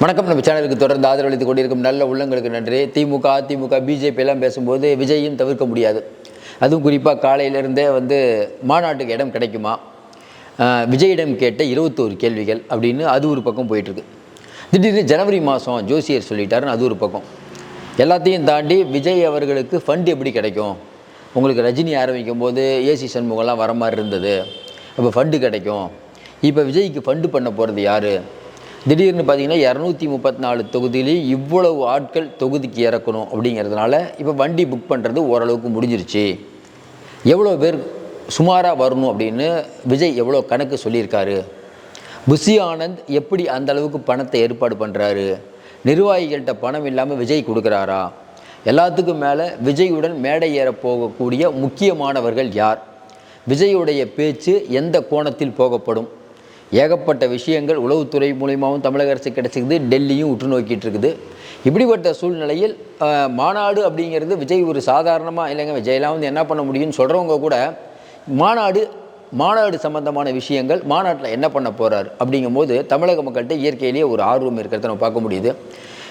வணக்கம். நம்ம சேனலுக்கு தொடர்ந்து ஆதரவளித்துக் கொண்டிருக்கும் நல்ல உள்ளங்களுக்கு நன்றி. திமுக அதிமுக பிஜேபி எல்லாம் பேசும்போது விஜயும் தவிர்க்க முடியாது. அதுவும் குறிப்பாக காலையிலேருந்தே வந்து மாநாட்டுக்கு இடம் கிடைக்குமா? விஜயிடம் கேட்ட இருபத்தோரு கேள்விகள் அப்படின்னு அது ஒரு பக்கம் போயிட்டுருக்கு. திடீர்னு ஜனவரி மாதம் ஜோசியர் சொல்லிட்டாருன்னு அது ஒரு பக்கம். எல்லாத்தையும் தாண்டி விஜய் அவர்களுக்கு ஃபண்ட் எப்படி கிடைக்கும்? உங்களுக்கு ரஜினி ஆரம்பிக்கும் போது ஏசி சண்முகம்லாம் வர மாதிரி இருந்தது. அப்போ ஃபண்டு கிடைக்கும். இப்போ விஜய்க்கு ஃபண்டு பண்ண போகிறது யார்? திடீர்னு பார்த்தீங்கன்னா இரநூத்தி முப்பத்தி நாலு தொகுதியிலையும் இவ்வளவு ஆட்கள் தொகுதிக்கு இறக்கணும் அப்படிங்கிறதுனால இப்போ வண்டி புக் பண்ணுறது ஓரளவுக்கு முடிஞ்சிருச்சு. எவ்வளோ பேர் சுமாராக வரணும் அப்படின்னு விஜய் எவ்வளோ கணக்கு சொல்லியிருக்காரு? புஷி ஆனந்த் எப்படி அந்த அளவுக்கு பணத்தை ஏற்பாடு பண்ணுறாரு நிர்வாகிகள்கிட்ட பணம் இல்லாமல் விஜய் கொடுக்குறாரா? எல்லாத்துக்கும் மேலே விஜயுடன் மேடை ஏற போகக்கூடிய முக்கியமானவர்கள் யார்? விஜயுடைய பேச்சு எந்த கோணத்தில் போகப்படும்? ஏகப்பட்ட விஷயங்கள் உளவுத்துறை மூலியமாகவும் தமிழக அரசு கிடைச்சிக்குது டெல்லியும் உற்று நோக்கிட்டு இருக்குது இப்படிப்பட்ட சூழ்நிலையில் மாநாடு அப்படிங்கிறது விஜய் ஒரு சாதாரணமாக இல்லைங்க விஜய்லாம் வந்து என்ன பண்ண முடியும்னு சொல்கிறவங்க கூட மாநாடு மாநாடு சம்பந்தமான விஷயங்கள் மாநாட்டில் என்ன பண்ண போகிறார் அப்படிங்கும்போது தமிழக மக்கள்கிட்ட இயற்கையிலேயே ஒரு ஆர்வம் இருக்கிறத நம்ம பார்க்க முடியுது.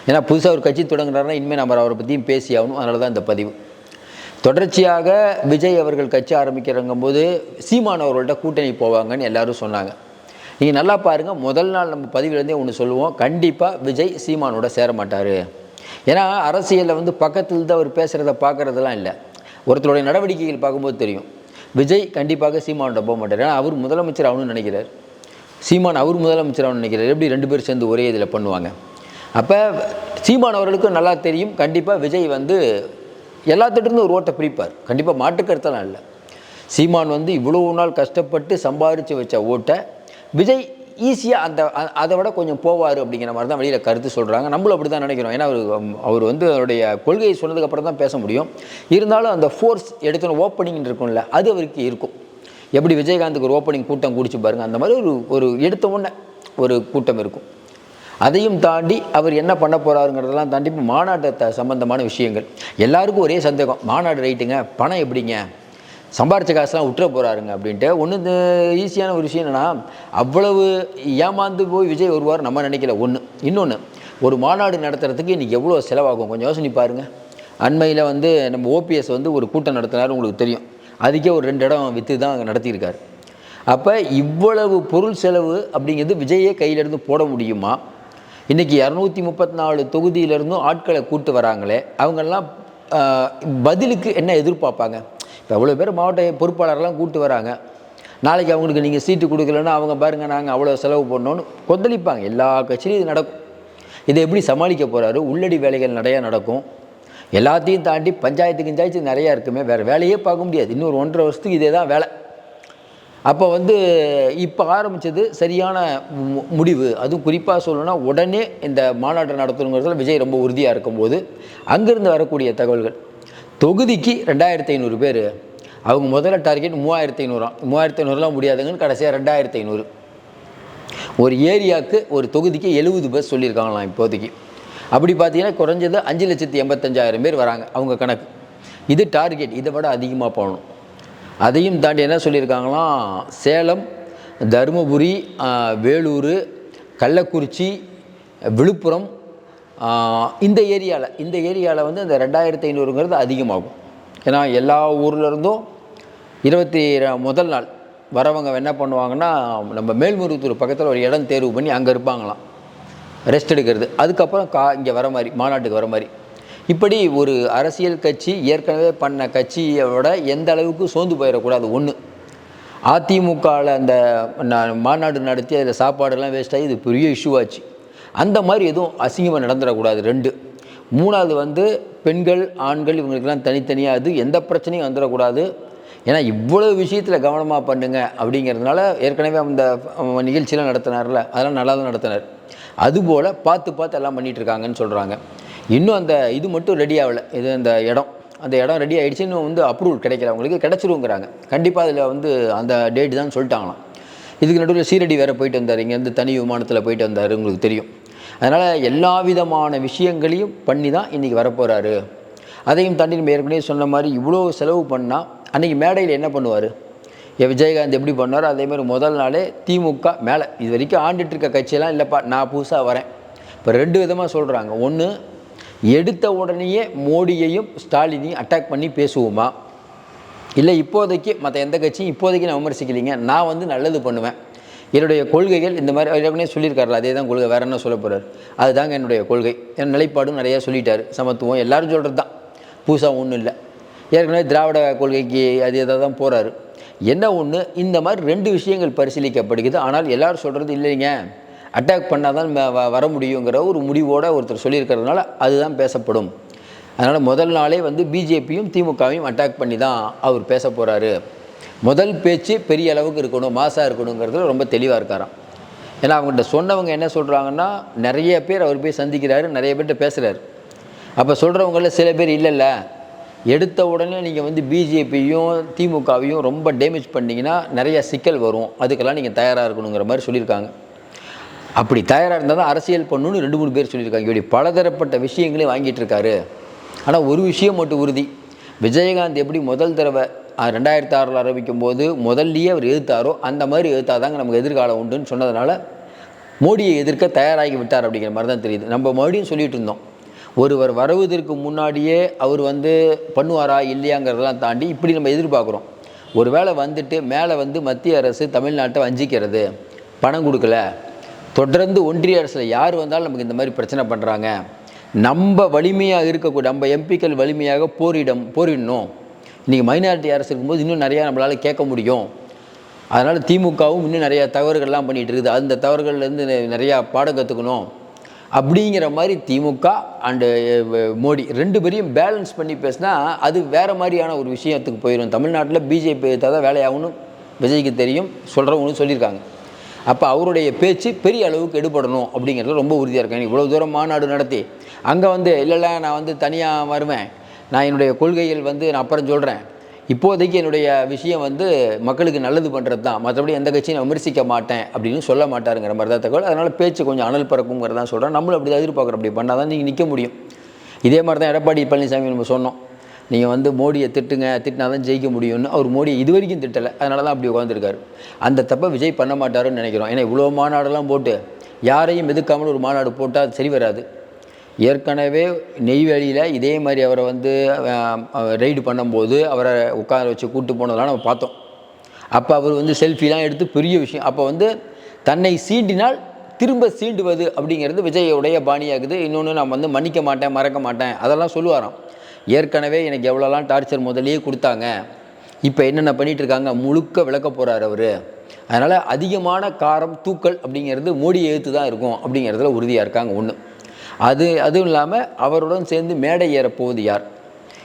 ஏன்னா புதுசாக ஒரு கட்சி தொடங்குறாருன்னா இனிமேல் நம்ம அவரை பற்றியும் பேசி ஆகணும். அதனால தான் இந்த பதிவு. தொடர்ச்சியாக விஜய் அவர்கள் கட்சி ஆரம்பிக்கிறங்கும் போது சீமான் அவர்கள்ட்ட கூட்டணி போவாங்கன்னு எல்லாரும் சொன்னாங்க. நீங்கள் நல்லா பாருங்கள் முதல் நாள் நம்ம பதிவிலேருந்தே ஒன்று சொல்லுவோம். கண்டிப்பாக விஜய் சீமானோட சேர மாட்டார். ஏன்னா அரசியலில் வந்து பக்கத்தில் தான் அவர் பேசுகிறத பார்க்குறதெல்லாம் இல்லை. ஒருத்தருடைய நடவடிக்கைகள் பார்க்கும்போது தெரியும். விஜய் கண்டிப்பாக சீமானோட போக மாட்டார். ஏன்னா அவர் முதலமைச்சர் ஆகணும்னு நினைக்கிறார். சீமான் அவர் முதலமைச்சர் ஆகணும்னு நினைக்கிறார். எப்படி ரெண்டு பேரும் சேர்ந்து ஒரே இதில் பண்ணுவாங்க? அப்போ சீமான் அவர்களுக்கும் நல்லா தெரியும். கண்டிப்பாக விஜய் வந்து எல்லாத்திட்டிருந்து ஒரு ஓட்டை பிரிப்பார். கண்டிப்பாக மாட்டுக்கருத்தெல்லாம் இல்லை. சீமான் வந்து இவ்வளோ நாள் கஷ்டப்பட்டு சம்பாரித்து வச்ச ஓட்டை விஜய் ஈஸியாக அந்த அதை விட கொஞ்சம் போவார் அப்படிங்கிற மாதிரி தான் வெளியில் கருத்து சொல்கிறாங்க நம்மளும் அப்படி தான் நினைக்கிறோம். ஏன்னா அவர் அவர் வந்து அவருடைய கொள்கையை சொன்னதுக்கப்புறம் தான் பேச முடியும். இருந்தாலும் அந்த ஃபோர்ஸ் எடுத்தோன்னு ஓப்பனிங் இருக்கும்ல அது அவருக்கு இருக்கும். எப்படி விஜயகாந்துக்கு ஒரு ஓப்பனிங் கூட்டம் குடிச்சு பாருங்க. அந்த மாதிரி ஒரு ஒரு எடுத்த உடனே ஒரு கூட்டம் இருக்கும். அதையும் தாண்டி அவர் என்ன பண்ண போகிறாருங்கிறதெல்லாம் தாண்டி இப்போ மாநாட்டை த- சம்பந்தமான விஷயங்கள். எல்லாருக்கும் ஒரே சந்தேகம் மாநாடு ரைட்டுங்க பணம் எப்படிங்க? சம்பாரித்த காசுலாம் விட்டுற போகிறாருங்க அப்படின்ட்டு. ஒன்று ஈஸியான ஒரு விஷயம் என்னென்னா அவ்வளவு ஏமாந்து போய் விஜய் வருவார் நம்ம நினைக்கல. ஒன்று இன்னொன்று ஒரு மாநாடு நடத்துறதுக்கு இன்றைக்கி எவ்வளோ செலவாகும்? கொஞ்சம் யோசனை பாருங்கள் அண்மையில் வந்து நம்ம ஓபிஎஸ் வந்து ஒரு கூட்டம் நடத்தினார் உங்களுக்கு தெரியும். அதுக்கே ஒரு ரெண்டு இடம் விற்று தான் அங்கே நடத்தியிருக்காரு. அப்போ இவ்வளவு பொருள் செலவு அப்படிங்கிறது விஜயே கையிலேருந்து போட முடியுமா? இன்றைக்கி இரநூத்தி முப்பத்தி நாலு தொகுதியிலேருந்தும் ஆட்களை கூட்டு வராங்களே அவங்கெல்லாம் பதிலுக்கு என்ன எதிர்பார்ப்பாங்க? இப்போ அவ்வளோ பேர் மாவட்ட பொறுப்பாளர்லாம் கூட்டு வராங்க. நாளைக்கு அவங்களுக்கு நீங்கள் சீட்டு கொடுக்கலன்னா அவங்க பாருங்கள் நாங்கள் அவ்வளோ செலவு பண்ணோன்னு கொந்தளிப்பாங்க. எல்லா கட்சியிலும் இது நடக்கும். இதை எப்படி சமாளிக்க போகிறாரு உள்ளடி வேலைகள் நிறையா நடக்கும். எல்லாத்தையும் தாண்டி பஞ்சாயத்து கிஞ்சாயத்து நிறையா இருக்குமே வேறு வேலையே பார்க்க முடியாது. இன்னொரு ஒன்றரை வருஷத்துக்கு இதே தான் வேலை. அப்போ வந்து இப்போ ஆரம்பித்தது சரியான மு- முடிவு. அதுவும் குறிப்பாக சொல்லணும்னா உடனே இந்த மாநாட்டை நடத்தணுங்கிறதுல விஜய் ரொம்ப உறுதியாக இருக்கும்போது அங்கேருந்து வரக்கூடிய தகவல்கள். தொகுதிக்கு ரெண்டாயிரத்தி ஐநூறு பேர். அவங்க முதல்ல டார்கெட் மூவாயிரத்தி ஐநூறாம் மூவாயிரத்தி ஐநூறுலாம் முடியாதுங்கன்னு கடைசியாக ரெண்டாயிரத்தி ஐநூறு. ஒரு ஏரியாவுக்கு ஒரு தொகுதிக்கு எழுபது பஸ் சொல்லியிருக்காங்களாம் இப்போதைக்கு. அப்படி பார்த்தீங்கன்னா குறைஞ்சது அஞ்சு லட்சத்தி எண்பத்தஞ்சாயிரம் பேர் வராங்க அவங்க கணக்கு. இது டார்கெட் இதை விட அதிகமாக போகணும். அதையும் தாண்டி என்ன சொல்லியிருக்காங்களாம்? சேலம் தருமபுரி வேலூர் கள்ளக்குறிச்சி விழுப்புரம் இந்த ஏரியாவில் இந்த ஏரியாவில் வந்து அந்த ரெண்டாயிரத்தி ஐநூறுங்கிறது அதிகமாகும். ஏன்னா எல்லா ஊர்லேருந்தும் இருபத்தி முதல் நாள் வரவங்க என்ன பண்ணுவாங்கன்னா நம்ம மேல்முருகத்தூர் பக்கத்தில் ஒரு இடம் தேர்வு பண்ணி அங்கே இருப்பாங்களாம். ரெஸ்ட் எடுக்கிறது. அதுக்கப்புறம் கா இங்கே வர மாதிரி மாநாட்டுக்கு வர மாதிரி. இப்படி ஒரு அரசியல் கட்சி ஏற்கனவே பண்ண கட்சியோட எந்த அளவுக்கு சோர்ந்து போயிடக்கூடாது ஒன்று அதிமுகவில் அந்த மாநாடு நடத்தி அதில் சாப்பாடெல்லாம் வேஸ்ட் ஆகி இது பெரிய இஷ்யூ ஆச்சு. அந்த மாதிரி எதுவும் அசிங்கமாக நடந்துடக்கூடாது. ரெண்டு. மூணாவது வந்து பெண்கள் ஆண்கள் இவங்களுக்கெல்லாம் தனித்தனியாக அது எந்த பிரச்சனையும் வந்துடக்கூடாது. ஏன்னா இவ்வளோ விஷயத்தில் கவனமாக பண்ணுங்க அப்படிங்கிறதுனால ஏற்கனவே அந்த நிகழ்ச்சியெலாம் நடத்தினார்ல அதெல்லாம் நல்லா தான் நடத்தினார். அதுபோல் பார்த்து பார்த்து எல்லாம் பண்ணிகிட்ருக்காங்கன்னு சொல்கிறாங்க இன்னும் அந்த இது மட்டும் ரெடி ஆகலை. இது அந்த இடம். அந்த இடம் ரெடி ஆகிடுச்சு இன்னும் வந்து அப்ரூவல் கிடைக்கல. அவங்களுக்கு கிடச்சிருங்கிறாங்க. கண்டிப்பாக அதில் வந்து அந்த டேட் தான் சொல்லிட்டாங்களாம். இதுக்கு நடுவில் சீரடி வேறு போயிட்டு வந்தார். இங்கேருந்து தனி விமானத்தில் போயிட்டு வந்தார் உங்களுக்கு தெரியும். அதனால் எல்லா விதமான விஷயங்களையும் பண்ணி தான் இன்றைக்கி வரப்போகிறாரு அதையும் தாண்டி நம்ம ஏற்கனவே சொன்ன மாதிரி இவ்வளோ செலவு பண்ணால் அன்றைக்கி மேடையில் என்ன பண்ணுவார்? விஜயகாந்த் எப்படி பண்ணாரோ அதேமாதிரி முதல் நாளே திமுக மேலே. இது வரைக்கும் ஆண்டுட்டு இருக்க கட்சியெல்லாம் இல்லைப்பா நான் புதுசாக வரேன். இப்போ ரெண்டு விதமாக சொல்கிறாங்க ஒன்று எடுத்த உடனேயே மோடியையும் ஸ்டாலினையும் அட்டாக் பண்ணி பேசுவோமா? இல்லை இப்போதைக்கு மற்ற எந்த கட்சியும் இப்போதைக்கு நான் விமர்சிக்கலைங்க. நான் வந்து நல்லது பண்ணுவேன். என்னுடைய கொள்கைகள் இந்த மாதிரி அவர் ஏற்கனவே சொல்லியிருக்காருல அதே தான் கொள்கை. வேறு என்ன சொல்ல போகிறார் அதுதாங்க என்னுடைய கொள்கை. என் நிலைப்பாடும் நிறையா சொல்லிட்டார். சமத்துவம் எல்லாரும் சொல்கிறது தான் புதுசாக ஒன்றும் இல்லை. ஏற்கனவே திராவிட கொள்கைக்கு அது எதாக தான் போகிறாரு என்ன ஒன்று இந்த மாதிரி ரெண்டு விஷயங்கள் பரிசீலிக்கப்படுகிறது. ஆனால் எல்லோரும் சொல்கிறது இல்லைங்க. அட்டாக் பண்ணால் தான் வ- வர முடியுங்கிற ஒரு முடிவோடு ஒருத்தர் சொல்லியிருக்கிறதுனால அதுதான் பேசப்படும். அதனால் முதல் நாளே வந்து பிஜேபியும் திமுகவையும் அட்டாக் பண்ணி தான் அவர் பேச போகிறாரு முதல் பேச்சு பெரிய அளவுக்கு இருக்கணும் மாசாக இருக்கணுங்கிறதுல ரொம்ப தெளிவாக இருக்காராம். ஏன்னா அவங்ககிட்ட சொன்னவங்க என்ன சொல்கிறாங்கன்னா நிறைய பேர் அவர் போய் சந்திக்கிறாரு நிறைய பேர்கிட்ட பேசுகிறாரு அப்போ சொல்கிறவங்கள சில பேர் இல்லைல்ல. எடுத்த உடனே நீங்கள் வந்து பிஜேபியும் திமுகவையும் ரொம்ப டேமேஜ் பண்ணிங்கன்னா நிறைய சிக்கல் வரும். அதுக்கெல்லாம் நீங்கள் தயாராக இருக்கணுங்கிற மாதிரி சொல்லியிருக்காங்க. அப்படி தயாராக இருந்தால் தான் அரசியல் பண்ணணும்னு ரெண்டு மூணு பேர் சொல்லியிருக்காங்க. இப்படி பலதரப்பட்ட விஷயங்களையும் வாங்கிட்டு இருக்காரு. ஆனால் ஒரு விஷயம் மட்டும் உறுதி. விஜயகாந்த் எப்படி முதல் தடவை ரெண்டாயிரத்தி ஆறில் ஆரம்பிக்கும் போது முதல்லயே அவர் எதிர்த்தாரோ அந்த மாதிரி எதிர்த்தாதாங்க நமக்கு எதிர்காலம் உண்டுன்னு சொன்னதுனால மோடியை எதிர்க்க தயாராகி விட்டார் அப்படிங்கிற மாதிரி தான் தெரியுது. நம்ம மறுபடியும் சொல்லிட்டு இருந்தோம். ஒருவர் வருவதற்கு முன்னாடியே அவர் வந்து பண்ணுவாரா இல்லையாங்கிறதெல்லாம் தாண்டி இப்படி நம்ம எதிர்பார்க்குறோம். ஒருவேளை வந்துட்டு மேலே வந்து மத்திய அரசு தமிழ்நாட்டை வஞ்சிக்கிறது பணம் கொடுக்கல தொடர்ந்து ஒன்றிய அரசில் யார் வந்தாலும் நமக்கு இந்த மாதிரி பிரச்சனை பண்ணுறாங்க. நம்ம வலிமையாக இருக்கக்கூடிய நம்ம எம்பிக்கள் வலிமையாக போரிடம் போரிடணும். இன்றைக்கி மைனாரிட்டி அரசு இருக்கும்போது இன்னும் நிறையா நம்மளால் கேட்க முடியும். அதனால் திமுகவும் இன்னும் நிறையா தவறுகள்லாம் பண்ணிகிட்டு இருக்குது. அந்த தவறுகள்லேருந்து நிறையா பாடம் கற்றுக்கணும் அப்படிங்கிற மாதிரி திமுக அண்டு மோடி ரெண்டு பேரையும் பேலன்ஸ் பண்ணி பேசினா அது வேறு மாதிரியான ஒரு விஷயத்துக்கு போயிடும் தமிழ்நாட்டில் பிஜேபி தான் வேலையாகணும் விஜய்க்கு தெரியும். சொல்கிறவங்களும் சொல்லியிருக்காங்க. அப்போ அவருடைய பேச்சு பெரிய அளவுக்கு எடுபடணும் அப்படிங்கிறது ரொம்ப உறுதியாக இருக்கேன். இவ்வளோ தூரம் மாநாடு நடத்தி அங்கே வந்து இல்லைல்ல நான் வந்து தனியாக வருவேன். நான் என்னுடைய கொள்கைகள் வந்து நான் அப்புறம் சொல்கிறேன் இப்போதைக்கு என்னுடைய விஷயம் வந்து மக்களுக்கு நல்லது பண்ணுறது தான். மற்றபடி எந்த கட்சியும் நான் விமர்சிக்க மாட்டேன் அப்படின்னு சொல்ல மாட்டாருங்கிற மாதிரி தான் தகவல். அதனால் பேச்சு கொஞ்சம் அனல் பறக்குங்கிறதான் சொல்கிறேன் நம்மளும் அப்படி தான் எதிர்பார்க்குறோம். அப்படி பண்ணால் தான் நீங்கள் நிற்க முடியும். இதே மாதிரி தான் எடப்பாடி பழனிசாமி நம்ம சொன்னோம். நீங்கள் வந்து மோடியை திட்டுங்க திட்டினா தான் ஜெயிக்க முடியும்னு அவர் மோடியை இது வரைக்கும் திட்டலை. அதனால தான் அப்படி உட்காந்துருக்காரு அந்த தப்பை விஜய் பண்ண மாட்டாருன்னு நினைக்கிறோம். ஏன்னா இவ்வளோ மாநாடெல்லாம் போட்டு யாரையும் எதுக்காமல் ஒரு மாநாடு போட்டால் அது சரி வராது. ஏற்கனவே நெய்வேலியில் இதே மாதிரி அவரை வந்து ரைடு பண்ணும்போது அவரை உட்கார வச்சு கூட்டு போனதெல்லாம் நம்ம பார்த்தோம். அப்போ அவர் வந்து செல்ஃபிலாம் எடுத்து பெரிய விஷயம். அப்போ வந்து தன்னை சீண்டினால் திரும்ப சீண்டுவது அப்படிங்கிறது விஜயோடைய பாணியாகுது. இன்னொன்று நான் வந்து மன்னிக்க மாட்டேன் மறக்க மாட்டேன் அதெல்லாம் சொல்லுவாராம். ஏற்கனவே எனக்கு எவ்வளோலாம் டார்ச்சர் முதல்லயே கொடுத்தாங்க. இப்போ என்னென்ன பண்ணிட்டு இருக்காங்க? முழுக்க விளக்க போகிறார் அவர். அதனால் அதிகமான காரம் தூக்கல் அப்படிங்கிறது மோடியை எழுத்து தான் இருக்கும் அப்படிங்கிறதுல உறுதியாக இருக்காங்க ஒன்று அது அதுவும் இல்லாமல் அவருடன் சேர்ந்து மேடை ஏறப்போவது யார்?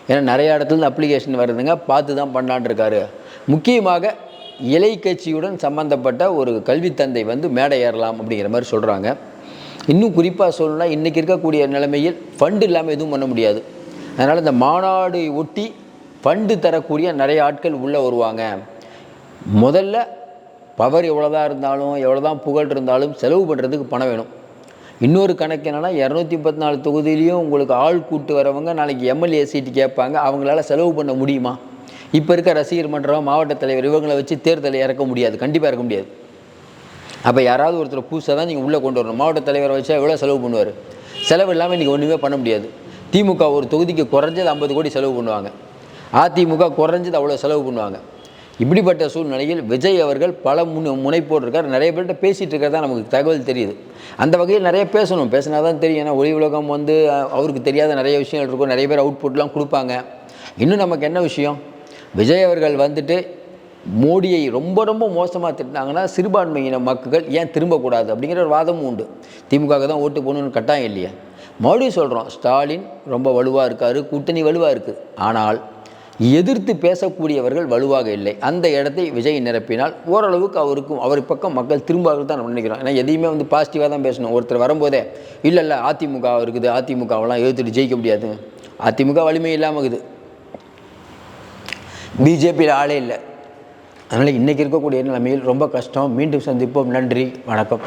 ஏன்னா நிறைய இடத்துல அப்ளிகேஷன் வருதுங்க. பார்த்து தான் பண்ணலான் இருக்காரு. முக்கியமாக இலை கட்சியுடன் சம்பந்தப்பட்ட ஒரு கல்வித்தந்தை வந்து மேடை ஏறலாம் அப்படிங்கிற மாதிரி சொல்கிறாங்க இன்னும் குறிப்பாக சொல்லணும்னா இன்றைக்கி இருக்கக்கூடிய நிலைமையில் ஃபண்டு இல்லாமல் எதுவும் பண்ண முடியாது. அதனால் இந்த மாநாடு ஒட்டி ஃபண்டு தரக்கூடிய நிறைய ஆட்கள் உள்ளே வருவாங்க. முதல்ல பவர் எவ்வளோதான் இருந்தாலும் எவ்வளோ தான் புகழ் இருந்தாலும் செலவு பண்ணுறதுக்கு பணம் வேணும். இன்னொரு கணக்கு என்னென்னா இரநூத்தி முப்பத்தி நாலு தொகுதியிலையும் உங்களுக்கு ஆள் கூட்டு வரவங்க நாளைக்கு எம்எல்ஏ சீட்டு கேட்பாங்க. அவங்களால செலவு பண்ண முடியுமா? இப்போ இருக்க ரசிகர் மன்றம் மாவட்ட தலைவர் இவங்களை வச்சு தேர்தலை இறக்க முடியாது. கண்டிப்பாக இறக்க முடியாது. அப்போ யாராவது ஒருத்தர் புதுசாக தான் நீங்கள் உள்ளே கொண்டு வரணும். மாவட்ட தலைவரை வச்சா எவ்வளோ செலவு பண்ணுவார்? செலவு இல்லாமல் இன்றைக்கி ஒன்றுமே பண்ண முடியாது. திமுக ஒரு தொகுதிக்கு குறைஞ்சது ஐம்பது கோடி செலவு பண்ணுவாங்க. அதிமுக குறைஞ்சது அவ்வளோ செலவு பண்ணுவாங்க. இப்படிப்பட்ட சூழ்நிலையில் விஜய் அவர்கள் பல முன் முனைப்போடு இருக்கார் நிறைய பேர்கிட்ட பேசிகிட்டு இருக்கிறதா நமக்கு தகவல் தெரியுது. அந்த வகையில் நிறைய பேசணும். பேசினா தான் தெரியும். ஏன்னா ஒளி உலகம் வந்து அவருக்கு தெரியாத நிறைய விஷயங்கள் இருக்கும். நிறைய பேர் அவுட்புட்லாம் கொடுப்பாங்க. இன்னும் நமக்கு என்ன விஷயம்? விஜய் அவர்கள் வந்துட்டு மோடியை ரொம்ப ரொம்ப மோசமாக திட்டினாங்கன்னா சிறுபான்மையின மக்கள் ஏன் திரும்பக்கூடாது? அப்படிங்கிற ஒரு வாதமும் உண்டு. திமுக தான் ஓட்டு போகணுன்னு கட்டாயம் இல்லையா? மறுபடியும் சொல்கிறோம் ஸ்டாலின் ரொம்ப வலுவாக இருக்கார் கூட்டணி வலுவாக இருக்குது. ஆனால் எதிர்த்து பேசக்கூடியவர்கள் வலுவாக இல்லை. அந்த இடத்தை விஜய் நிரப்பினால் ஓரளவுக்கு அவருக்கும் அவர் பக்கம் மக்கள் திரும்பாக தான் நம்ம நினைக்கிறோம். ஏன்னா எதையுமே வந்து பாசிட்டிவாக தான் பேசணும். ஒருத்தர் வரும்போதே இல்லை இல்லை அதிமுக இருக்குது. அதிமுகவெல்லாம் எதிர்த்துட்டு ஜெயிக்க முடியாது. அதிமுக வலிமை இல்லாமல் இருக்குது. பிஜேபியில் ஆளே இல்லை. அதனால் இன்றைக்கி இருக்கக்கூடிய நிலைமையில் ரொம்ப கஷ்டம். மீண்டும் சந்திப்போம். நன்றி. வணக்கம்.